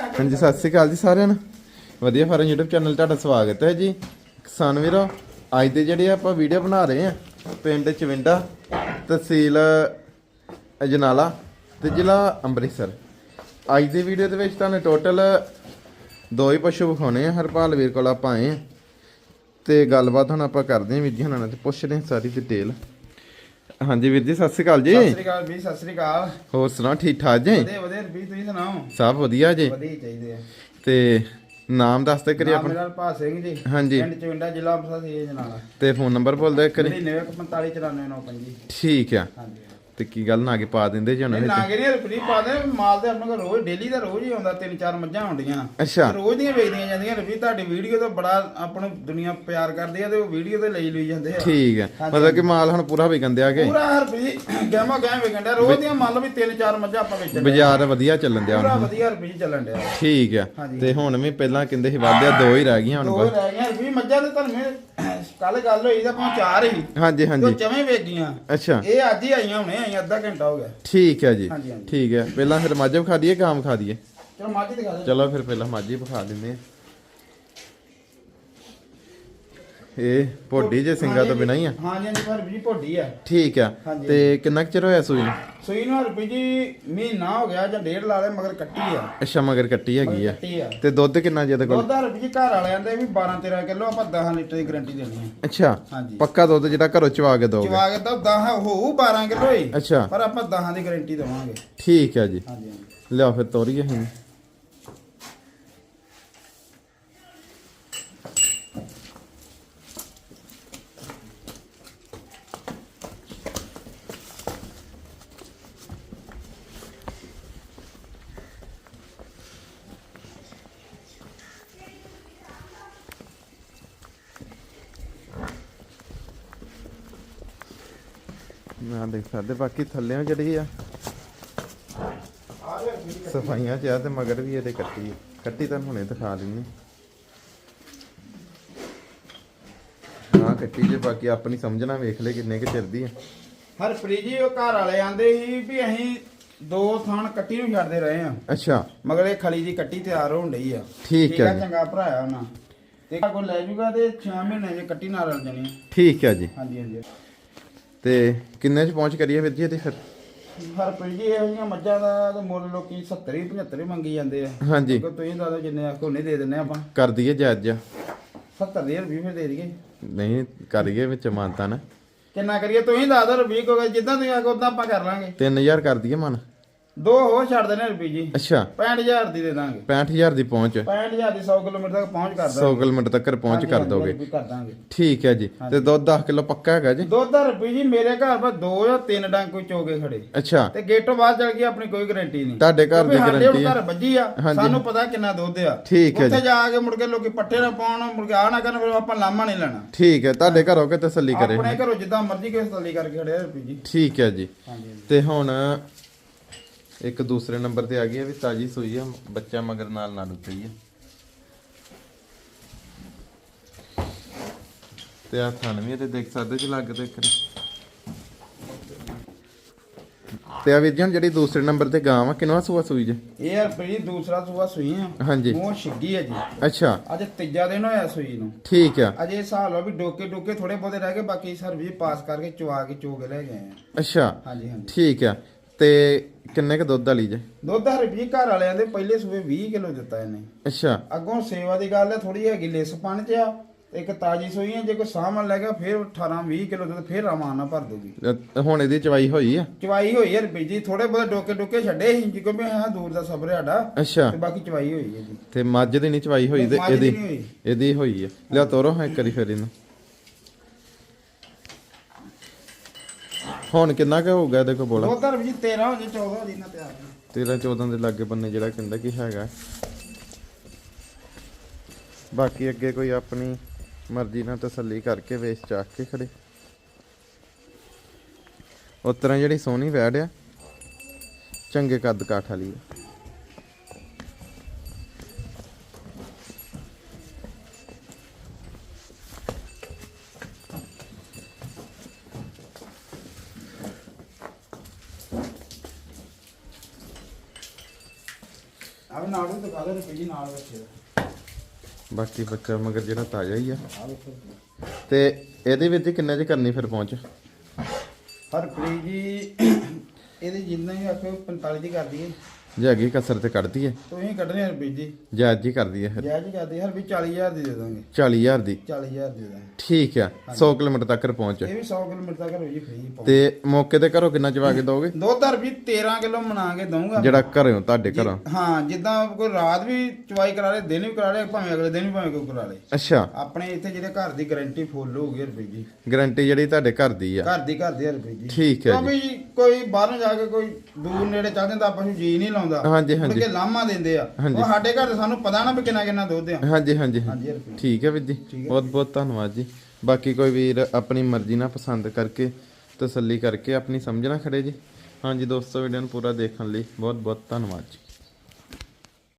ਹਾਂਜੀ, ਸਤਿ ਸ੍ਰੀ ਅਕਾਲ ਜੀ ਸਾਰਿਆਂ ਨੂੰ। ਵਧੀਆ ਫਾਰਮ YouTube ਚੈਨਲ ਤੁਹਾਡਾ ਸਵਾਗਤ ਹੈ ਜੀ। ਕਿਸਾਨ ਵੀਰੋ, ਅੱਜ ਦੇ ਜਿਹੜੇ ਆਪਾਂ ਵੀਡੀਓ ਬਣਾ ਰਹੇ ਆ ਪਿੰਡ ਚਵਿੰਡਾ, ਤਹਿਸੀਲ ਅਜਨਾਲਾ ਤੇ ਜ਼ਿਲ੍ਹਾ ਅੰਮ੍ਰਿਤਸਰ। ਅੱਜ ਦੀ ਵੀਡੀਓ ਦੇ ਵਿੱਚ ਤੁਹਾਨੂੰ ਟੋਟਲ ਦੋ ਹੀ ਪਸ਼ੂ ਵਿਖਾਉਣੇ ਆ। ਹਰਪਾਲ ਵੀਰ ਕੋਲ ਆਪਾਂ ਆਏ ਆ ਤੇ ਗੱਲਬਾਤ ਹੁਣ ਆਪਾਂ ਕਰਦੇ ਹਾਂ। ਵੀਰ ਜੀ ਹੁਣਾਂ ਨਾਲ ਤੇ ਪੁੱਛਦੇ ਹਾਂ ਸਾਰੀ ਡਿਟੇਲ ਹਾਂਜੀ ਵੀਰ ਜੀ ਸਤਿ ਸ੍ਰੀ ਅਕਾਲ ਜੀ। ਸਤਿ ਸ੍ਰੀ ਅਕਾਲ ਵੀ ਸਤਿ ਸ੍ਰੀ ਅਕਾਲ। ਹੋਰ ਸੁਣਾਓ ਠੀਕ ਠਾਕ ਜੀ? ਵਧੀਆ ਵਧੀਆ ਰਵੀ ਤੁਸੀਂ ਸੁਣਾਓ? ਸਭ ਵਧੀਆ ਜੀ। ਵਧੀਆ ਚਾਹੀਦੇ ਆ। ਤੇ ਨਾਮ ਦੱਸ ਦੇ ਕਰੀ ਆਪਣਾ। ਮੇਰਾ ਭਾ ਸਿੰਘ ਜੀ। ਹਾਂਜੀ। ਪਿੰਡ ਚਵਿੰਡਾ ਜ਼ਿਲ੍ਹਾ ਅੰਮ੍ਰਿਤਸਰ ਸੀ ਜਨਾਲਾ ਤੇ ਫੋਨ ਨੰਬਰ ਬੋਲ ਦੇ ਕਰੀ 99459499 ਠੀਕ ਆ। ਹਾਂਜੀ। ਤੇ ਕੀ ਗੱਲ ਨਾ ਕੇ ਪਾ ਦਿੰਦੇ ਜੀ ਇਹ ਉਹਨਾਂ ਨਾ ਵਿੱਚ ਕਿਹੜੀ ਰੁਪਈ ਪਾ ਦੇ ਮਾਲ ਤੇ ਆਪਣੇ ਕੋਲ ਰੋਜ਼ ਡੇਲੀ ਦਾ ਰੋਜ਼ ਹੀ ਆਉਂਦਾ ਤਿੰਨ ਚਾਰ ਮੱਝਾਂ ਹੁੰਦੀਆਂ। ਅੱਛਾ। ਰੋਜ਼ ਦੀਆਂ ਵੇਚਦੀਆਂ ਜਾਂਦੀਆਂ ਰਵੀ ਤੁਹਾਡੀ ਵੀਡੀਓ ਤੋਂ ਬੜਾ ਆਪਾਂ ਨੂੰ ਦੁਨੀਆ ਪਿਆਰ ਕਰਦੀ ਆ ਤੇ ਉਹ ਵੀਡੀਓ ਤੇ ਲਈ ਲਈ ਜਾਂਦੇ ਆ। ਠੀਕ ਹਾਂਜੀ। ਮਤਲਬ ਕਿ ਮਾਲ ਹੁਣ ਪੂਰਾ ਵਿਕਣ ਦਿਆ ਕੇ। ਪੂਰਾ ਰੁਪਈ ਗਹਿਮਾ ਗਹਿਮ ਵੇਚਣ ਡਿਆ ਰੋਜ਼ ਦੀਆਂ ਮੰਨ ਲਓ ਵੀ ਤਿੰਨ ਚਾਰ ਮੱਝਾਂ ਆਪਾਂ ਵੇਚਣ ਡਿਆ। ਬਾਜ਼ਾਰ ਵਧੀਆ ਚੱਲਣ ਦਿਆ ਪੂਰਾ ਹੁਣ ਵਧੀਆ ਰੁਪਈ ਚੱਲਣ ਡਿਆ ਠੀਕ ਆ। ਹਾਂਜੀ। ਤੇ ਹੁਣ ਵੀ ਪਹਿਲਾਂ ਕਹਿੰਦੇ ਸੀ ਵਾਧਿਆ ਦੋ ਹੀ ਰਹਿ ਗਈਆਂ ਹੁਣ ਦੋ ਬਸ। ਰਹਿ ਗਈਆਂ ਵੀ ਮੱਝਾਂ ਤੇ ਤੁਹਾਨੂੰ ਕੱਲ ਗੱਲ ਹੋਈ ਤਾਂ ਆਪਾਂ ਚਾਰ ਹੀ ਹਾਂਜੀ ਹਾਂਜੀ। ਚਵੇਂ ਵੇਚ ਗਈਆਂ ਅੱਛਾ। ਇਹ ਅੱਜ ਹੀ ਆਈਆਂ ਹੁਣੇ ਆਈਆਂ ਅੱਧਾ ਘੰਟਾ ਹੋ ਗਿਆ। ਠੀਕ ਹੈ ਜੀ। ਠੀਕ ਹੈ। ਪਹਿਲਾਂ ਫਿਰ ਮੱਝ ਵਿਖਾ ਦਈਏ ਗਾਂ ਵਿਖਾ ਦਈਏ? ਚਲੋ ਮੱਝ ਦਿਖਾ ਦੇ ਚਲੋ ਫਿਰ ਪਹਿਲਾਂ ਮੱਝ ਹੀ ਵਿਖਾ ਦਿੰਦੇ ਆ ਇਹ ਭੋਡੀ ਜੇ ਸਿੰਘਾਂ ਤੋਂ ਬਿਨਾਂ ਹੀ ਆ। ਹਾਂਜੀ ਹਾਂਜੀ ਪਰ ਵੀ ਭੋਡੀ ਆ। ਠੀਕ ਆ। ਤੇ ਕਿੰਨਾ ਚਿਰ ਹੋਇਆ ਸੂਈ ਨੂੰ? ਸੂਈ ਨੂੰ ਰੁਪਈ ਜੀ ਮਹੀਨਾ ਹੋ ਗਿਆ ਜਾਂ ਡੇਢ ਲਾ ਲੈ ਮਗਰ ਕੱਟੀ ਆ। ਅੱਛਾ ਮਗਰ ਕੱਟੀ ਹੈਗੀ ਆ। ਕੱਟੀ ਆ। ਤੇ ਦੁੱਧ ਕਿੰਨਾ ਜਿਹਦੇ ਕੋਲ? ਦੁੱਧ ਰੁਪਈ ਜੀ ਘਰ ਵਾਲਿਆਂ ਦੇ ਵੀ 12 13 ਕਿਲੋ ਆਪਾਂ 10 ਲੀਟਰ ਦੀ ਗਾਰੰਟੀ ਦੇਣੀ ਆ। ਅੱਛਾ ਹਾਂਜੀ। ਪੱਕਾ ਦੁੱਧ ਜਿਹੜਾ ਘਰੋਂ ਚਵਾ ਕੇ ਦੋਗੇ? ਚਵਾ ਕੇ ਤਾਂ 10 ਹੋਊ 12 ਕਿਲੋ ਹੀ। ਅੱਛਾ। ਪਰ ਆਪਾਂ 10 ਦੀ ਗਾਰੰਟੀ ਦੇਵਾਂਗੇ। ਠੀਕ ਹੈ ਜੀ। ਹਾਂਜੀ ਲਿਆਓ ਫਿਰ ਤੋਰੀਏ ਅਸੀਂ ਨਾ ਦੇਖ ਸਕਦੇ ਬਾਕੀ ਥੱਲਿਆਂ ਜਿਹੜੀ ਆ ਸਫਾਈਆਂ ਚ ਆ ਤੇ ਮਗਰ ਵੀ ਇਹਦੇ ਕੱਟੀ। ਕੱਟੀ ਤਾਂ ਹੁਣੇ ਦਿਖਾ ਦਿੰਨੀ ਹਾਂ ਕੱਟੀ ਜੇ ਬਾਕੀ ਆਪਣੀ ਸਮਝਣਾ ਵੇਖ ਲੈ ਕਿੰਨੇ ਕੁ ਚਿਰਦੀ ਆ। ਹਰਪ੍ਰੀਤ ਜੀ ਉਹ ਘਰ ਵਾਲੇ ਆਂਦੇ ਸੀ ਵੀ ਅਸੀਂ ਦੋ ਥਾਨ ਕੱਟੀ ਨੂੰ ਛੱਡਦੇ ਰਹੇ ਆ। ਅੱਛਾ। ਮਗਰ ਇਹ ਖਲੀ ਦੀ ਕੱਟੀ ਤਿਆਰ ਹੋਣ ਡਈ ਆ। ਠੀਕ ਹੈ ਜੀ। ਚੰਗਾ ਭਰਾਇਆ ਉਹਨਾਂ। ਤੇ ਕੋ ਲੈ ਜੂਗਾ ਤੇ 6 ਮਹੀਨੇ ਜੇ ਕੱਟੀ ਨਾਲ ਰਲ ਜਾਣੀ ਆ। ਠੀਕ ਹੈ ਜੀ। ਹਾਂਜੀ ਹਾਂਜੀ। ਤੇ ਕਿੰਨੇ ਚ ਪਹੁੰਚ ਕਰੀਏ ਵੀਰ ਜੀ ਇਹਦੇ ਫਿਰ? ਹਰਪ੍ਰੀਤ ਜੀ ਇਹੋ ਜਿਹੀਆਂ ਮੱਝਾਂ ਦਾ ਤਾਂ ਮੁੱਲ ਲੋਕੀ 70 ਹੀ 75 ਹੀ ਮੰਗੀ ਜਾਂਦੇ ਆ। ਹਾਂਜੀ। ਕੋ ਤੁਸੀਂ ਦੱਸੋ ਜਿੰਨੇ ਆਖੋ ਨਹੀਂ ਦੇ ਦਿੰਨੇ ਆਪਾਂ। ਕਰ ਦਈਏ ਜਾਇਜ਼ ਜਿਹਾ 70 ਦੇ ਰੁਪਏ ਫਿਰ ਦੇ ਦਈਏ। ਨਹੀਂ ਕਰੀਏ ਵਿੱਚ ਮਾਨਤਾ ਨਾ। ਕਿੰਨਾ ਕਰੀਏ ਤੁਸੀਂ ਦੱਸ ਦਿਓ ਰੁਪਏ ਕੋ ਜਿੱਦਾਂ ਤੁਸੀਂ ਆਖੋ ਉਦਾਂ ਆਪਾਂ ਕਰ ਲਾਂਗੇ। 3000 ਕਰ ਦਈਏ ਮਨ। ਦੋ ਹੋਰ ਛੱਡ ਦੇਣੇ ਰੁਪਏ ਜੀ। ਅੱਛਾ। 65000 ਦੀ ਦੇ ਦਾਂਗੇ। 65000 ਦੀ ਪਹੁੰਚ। 65000 ਦੀ 100 ਕਿਲੋਮੀਟਰ ਤੱਕ ਪਹੁੰਚ ਕਰ 100 ਦਾਂਗੇ ਕਿਲੋਮੀਟਰ ਤੱਕ ਪਹੁੰਚ ਕਰ ਦੋਗੇ। ਹਾਂਜੀ, ਕਰ ਦਾਂਗੇ। ਠੀਕ ਹੈ ਜੀ। ਤੇ ਦੁੱਧ 10 ਕਿਲੋ ਪੱਕਾ ਹੈਗਾ ਜੀ? ਦੁੱਧ ਦਾ ਰੁਪਏ ਜੀ ਮੇਰੇ ਘਰ ਪਰ ਦੋ ਜਾਂ ਤਿੰਨ ਡੰਗ ਕੋਈ ਚੋਗੇ ਖੜੇ। ਅੱਛਾ। ਤੇ ਗੇਟੋਂ ਬਾਹਰ ਚਲ ਗਈ ਆਪਣੀ ਕੋਈ ਗਾਰੰਟੀ ਨਹੀਂ। ਤੁਹਾਡੇ ਘਰ ਦੀ guarantee ਹੈ। ਘਰ ਵੱਜੀ ਆ। ਸਾਨੂੰ ਪਤਾ ਕਿੰਨਾ ਦੁੱਧ ਆ। ਠੀਕ ਹੈ ਉੱਥੇ ਜੀ। ਕੇ ਮੁੜ ਕੇ ਲੋਕੀ ਪੱਠੇ ਨਾ ਪਾਉਣ ਮੁੜ ਕੇ ਆ ਨਾ ਕਰਨ ਫਿਰ ਆਪਾਂ ਲਾਮਾ ਨਹੀਂ ਲੈਣਾ। ਠੀਕ ਹੈ। ਤੁਹਾਡੇ ਘਰੋਂ ਕੇ ਤਸੱਲੀ ਕਰੇ। ਆਪਣੇ ਘਰੋਂ ਜਿੱਦਾਂ ਮਰਜ਼ੀ ਕਿਸੇ ਤਸੱਲੀ ਕਰਕੇ ਖੜੇ ਰੁਪਏ ਜੀ। ਠੀਕ ਹੈ ਜੀ। ਤੇ ਹੁਣ ਇੱਕ ਦੂਸਰੇ ਨੰਬਰ ਤੇ ਆ ਗਈ ਹੈ ਵੀ ਤਾਜੀ ਸੂਈ ਹੈ ਬੱਚਾ ਮਗਰ ਨਾਲ ਨਾਲ ਉੱਤਰੀ ਹੈ ਤੇ ਆ ਥਣ ਵੀ ਇਹਦੇ ਦੇਖ ਸਕਦੇ ਜੀ ਲੱਗ ਤੇ ਇੱਕ ਤੇ ਆ ਵੀਰ ਜੀ ਹੁਣ ਜਿਹੜੀ ਦੂਸਰੇ ਨੰਬਰ ਤੇ ਗਾਂ ਵਾ ਕਿਨਵਾ ਸੂਆ ਸੂਈ ਜੇ? ਇਹ ਆ ਰੁਪਏ ਜੀ ਦੂਸਰਾ ਸੂਆ ਸੂਈ ਆ। ਹਾਂਜੀ। ਮੂੰਹ ਛਿੱਗੀ ਆ ਜੀ। ਅੱਛਾ। ਅੱਜ ਤੀਜਾ ਦਿਨ ਹੋਇਆ ਸੂਈ ਨੂੰ। ਠੀਕ ਆ। ਅਜੇ ਹਿਸਾਬ ਲਾ ਵੀ ਡੋਕੇ ਡੋਕੇ ਥੋੜੇ ਬਹੁਤੇ ਰਹਿ ਗਏ ਬਾਕੀ ਸਰਵਿਸ ਪਾਸ ਕਰਕੇ ਚੁਆ ਕੇ ਚੋ ਕੇ ਲੈ ਗਏ ਆ। ਅੱਛਾ। ਹਾਂਜੀ ਹਾਂਜੀ। ਠੀਕ ਆ। ਤੇ ਕਿੰਨੇ ਕ ਦੁੱਧ ਵਾਲੀ ਜੇ? ਦੁੱਧ ਹਰ ਵੀ ਘਰ ਵਾਲਿਆਂ ਦੇ ਪਹਿਲੇ ਸੂਏ 20 ਕਿਲੋ ਦਿੱਤਾ ਇਹਨੇ। ਅੱਛਾ। ਅੱਗੋਂ ਸੇਵਾ ਦੀ ਗੱਲ ਹੈ ਥੋੜੀ ਹੈਗੀ ਲਿਸ ਪਣ ਚ ਆ ਇੱਕ ਤਾਜੀ ਸੂਈ ਆ ਜੇ ਕੋਈ ਸਾਹਮਣ ਲੈ ਗਿਆ ਫਿਰ 18 20 ਕਿਲੋ ਦੁੱਧ ਫਿਰ ਆਰਾਮ ਨਾਲ ਭਰ ਦੂਗੀ ਅ, ਹੁਣ ਇਹਦੀ ਚਵਾਈ ਹੋਈ ਆ? ਚਵਾਈ ਹੋਈ ਹੈ ਰੁਪਏ ਜੀ ਥੋੜੇ ਬਹੁਤੇ ਡੋਕੇ ਡੋਕੇ ਛੱਡੇ ਸੀ ਜੀ ਕਿਉਂਕਿ ਹਾਂ ਦੂਰ ਦਾ ਸਬਰ ਸਾਡਾ ਅੱਛਾ। ਤੇ ਬਾਕੀ ਚਵਾਈ ਹੋਈ ਹੈ ਜੀ। ਤੇ ਮੱਝ ਦੀ ਨਹੀਂ ਚਵਾਈ ਹੋਈ ਤੇ ਮੱਝ ਦੀ ਇਹਦੀ ਨਹੀਂ ਹੋਈ। ਇਹਦੀ ਹੋਈ ਆ। ਲਿਆ ਤੋਰੋ ਹਾਂ ਇੱਕ ਵਾਰੀ ਫਿਰ ਇਹਨੂੰ। ਹੁਣ ਕਿੰਨਾ ਕੁ ਹੋਊਗਾ ਕੋਲ ਬੋਲਾ? ਹਰ ਜੀ 13 ਹੋ ਜੇ 14 ਹੋ ਜੇ ਨਾ ਤਿਆਰ ਨੇ 13 14 ਦੇ ਲਾਗੇ ਬੰਨੇ ਜਿਹੜਾ ਕਹਿੰਦਾ ਕਿ ਹੈਗਾ। ਬਾਕੀ ਅੱਗੇ ਕੋਈ ਆਪਣੀ ਮਰਜ਼ੀ ਨਾਲ ਤਸੱਲੀ ਕਰਕੇ ਵੇਚ ਚਾਕ ਕੇ ਖੜੇ। ਉਸ ਤਰ੍ਹਾਂ ਜਿਹੜੀ ਸੋਹਣੀ ਵੈੜ ਆ ਚੰਗੇ ਕੱਦ ਕਾਠ ਵਾਲੀ ਆ। ਨਾੜੂ ਦਿਖਾ ਦੇ ਰੁਪਏ ਜੀ ਨਾਲ ਬੱਚੇ ਦਾ ਬਾਕੀ ਬੱਚਾ ਮਗਰ ਜਿਹੜਾ ਤਾਜ਼ਾ ਹੀ ਆ। ਆ ਵੇਖੋ ਤੇ ਇਹਦੇ ਵਿੱਚ ਕਿੰਨੇ ਚ ਕਰਨੀ ਫਿਰ ਪਹੁੰਚ? ਹਰਪ੍ਰੀਤ ਜੀ ਇਹਦੇ ਜਿੰਨਾ ਹੀ ਆਖੋ 45 ਦੀ ਕਰ ਦਈਏ। ਜੇ ਹੈਗੀ ਕਸਰ ਤੇ ਕੱਢਦੀ ਹੈ। ਤੁਸੀਂ ਕੱਢਣੇ ਹਰਪ੍ਰੀਤ ਜੀ ਜਾਇਜ਼ ਜੀ ਕਰਦੀ ਹੈ ਜਾਇਜ਼ ਹੀ ਕਰਦੇ ਹਰ ਵੀ 40000 ਦੀ ਦੇ ਦਾਂਗੇ। 40000 ਦੀ। 40000 ਦੇ ਦਾਂਗੇ। ਠੀਕ ਆ 100 ਕਿਲੋਮੀਟਰ ਤੱਕ ਪਹੁੰਚ। ਇਹ ਵੀ 100 ਕਿਲੋਮੀਟਰ ਤੱਕ ਹੋਈ ਜੀ ਫ੍ਰੀ ਤੇ ਮੌਕੇ ਤੇ ਘਰੋਂ ਕਿੰਨਾ ਚਵਾ ਕੇ ਦੋਗੇ? ਦੁੱਧ ਹਰਪ੍ਰੀਤ 13 ਕਿਲੋ ਬਣਾ ਕੇ ਦਊਂਗਾ। ਜਿਹੜਾ ਘਰੋਂ ਤੁਹਾਡੇ ਘਰੋਂ? ਹਾਂ ਜਿੱਦਾਂ ਕੋਈ ਰਾਤ ਵੀ ਚਵਾਈ ਕਰਾ ਲੇ ਦਿਨ ਵੀ ਕਰਾ ਲੇ ਭਾਵੇਂ ਅਗਲੇ ਦਿਨ ਵੀ ਭਾਵੇਂ ਕੋਈ ਕਰਾ ਲੇ। ਅੱਛਾ। ਆਪਣੇ ਇੱਥੇ ਜਿਹੜੇ ਘਰ ਦੀ ਗਾਰੰਟੀ ਫੁੱਲ ਹੋਊਗੀ ਰੁਪਏ ਜੀ। ਗਾਰੰਟੀ ਜਿਹੜੀ ਤੁਹਾਡੇ ਘਰ ਦੀ ਆ। ਘਰ ਦੀ ਘਰ ਦੀ ਰੁਪਏ ਜੀ। ਠੀਕ ਹੈ ਜੀ ਕੋਈ ਬਾਹਰੋਂ ਜਾ ਕੇ ਕੋਈ ਦੂਰ ਨੇੜੇ ਚੱਲ ਜਾਂਦਾ ਆਪਾਂ ਨੂੰ ਜੀ ਨਹੀਂ ਲਾਉਂਦਾ ਹਾਂਜੀ, ਹਾਂਜੀ। ਕੇ ਲਾਮਾ ਦਿੰਦੇ ਆ। ਉਹ ਸਾਡੇ ਘਰ ਸਾਨੂੰ ਪਤਾ ਨਾ ਵੀ ਕਿੰਨਾ ਕਿੰਨਾ ਦੁੱਧ ਆ। ਹਾਂਜੀ ਹਾਂਜੀ ਹਾਂਜੀ। ਠੀਕ ਹੈ ਵੀਰ ਜੀ। ਬਹੁਤ ਬਹੁਤ ਧੰਨਵਾਦ ਜੀ। ਬਾਕੀ ਕੋਈ ਵੀਰ ਆਪਣੀ ਮਰਜ਼ੀ ਨਾਲ ਪਸੰਦ ਕਰਕੇ ਤਸੱਲੀ ਕਰਕੇ ਆਪਣੀ ਸਮਝ ਨਾਲ ਖੜੇ ਜੀ। ਹਾਂਜੀ ਦੋਸਤੋ ਵੀਡੀਓ ਨੂੰ ਪੂਰਾ ਦੇਖਣ ਲਈ ਬਹੁਤ ਬਹੁਤ ਧੰਨਵਾਦ ਜੀ।